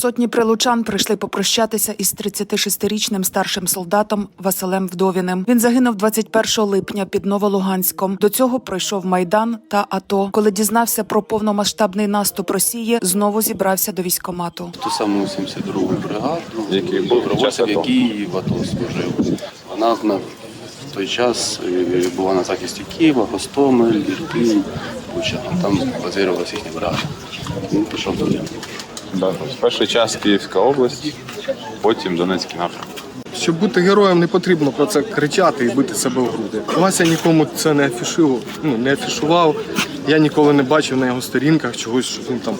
Сотні прилучан прийшли попрощатися із 36-річним старшим солдатом Василем Вдовіним. Він загинув 21 липня під Новолуганськом. До цього пройшов майдан та АТО. Коли дізнався про повномасштабний наступ Росії, знову зібрався до військомату. Ту саму 72-гу бригаду, Який був добровольців, АТО. в АТО служив. Вона на в той час е, була на захисті Києва, Гостомель, Ірпінь, Буча. Там базувалася їхня бригада. Він пішов туди. Да. Перший час Київська область, потім Донецький напрямок. Щоб бути героєм, не потрібно про це кричати і бити себе в груди. Вася нікому це не афішував, ну не афішував. Я ніколи не бачив на його сторінках чогось, щоб він там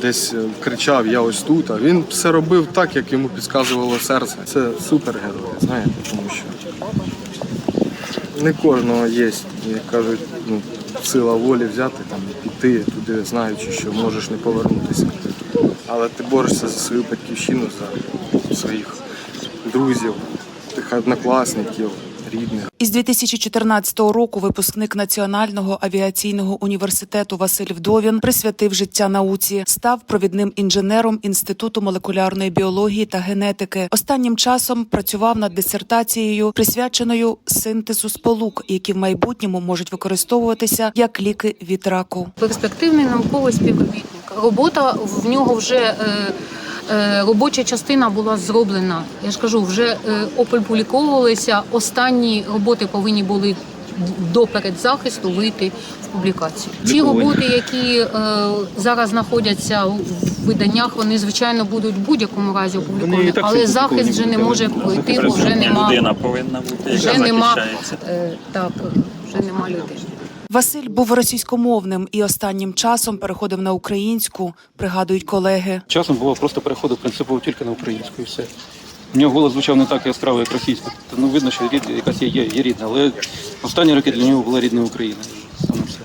десь е, кричав Я ось тут. А він все робив так, як йому підказувало серце. Це супергерой, знаєте, тому що не кожного є, як кажуть, ну, сила волі взяти там і піти туди, знаючи, що можеш не повернутися. Але ти борешся за свою батьківщину, за своїх друзів, тих однокласників, рідних. Із 2014 року випускник Національного авіаційного університету Василь Вдовін присвятив життя науці, став провідним інженером інституту молекулярної біології та генетики. Останнім часом працював над дисертацією, присвяченою синтезу сполук, які в майбутньому можуть використовуватися як ліки від раку. перспективний науковий співробітник. Робота в нього вже е, е, робоча частина була зроблена. Я ж кажу, вже е, опубліковувалися. Останні роботи повинні були до передзахисту вийти в публікацію. Ті роботи, які е, зараз знаходяться в виданнях, вони звичайно будуть в будь-якому разі опубліковані, але захист вже не може пройти, бо вже нема людина повинна бути, вже нема е, так, вже нема людей. Василь був російськомовним і останнім часом переходив на українську, пригадують колеги. Часом було просто переходив принципово тільки на українську і все. У нього голос звучав не так яскраво, як російська. Ну, видно, що рід, якась є, є, є рідна, але останні роки для нього була рідна Україна. Саме все.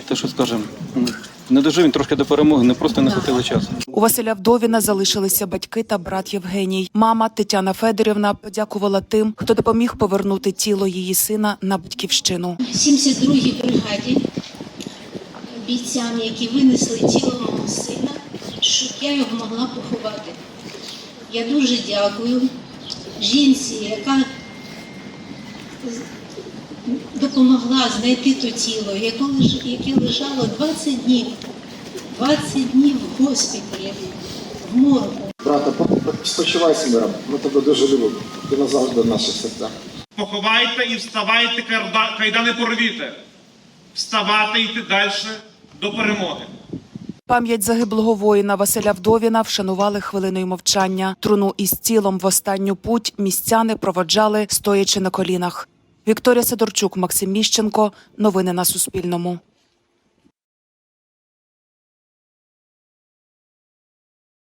І те, що скажемо, ну, не дожив він трошки до перемоги, не просто не хватило часу. У Василя Вдовіна залишилися батьки та брат Євгеній. Мама Тетяна Федорівна подякувала тим, хто допоміг повернути тіло її сина на батьківщину. 72-й бригаді бійцям, які винесли тіло мого сина, щоб я його могла поховати. Я дуже дякую жінці, яка допомогла знайти то тіло, яке лежало 20 днів, 20 днів в госпіталі, в моргу. Брата, спочивай з миром. Ми тебе дуже любимо. Ти назавжди в наших серцях. Поховайте і вставайте, кайдани порвіте. Вставати і йти далі до перемоги. Пам'ять загиблого воїна Василя Вдовіна вшанували хвилиною мовчання. Труну із тілом в останню путь містяни проводжали, стоячи на колінах. Вікторія Сидорчук, Максим Міщенко. Новини на Суспільному.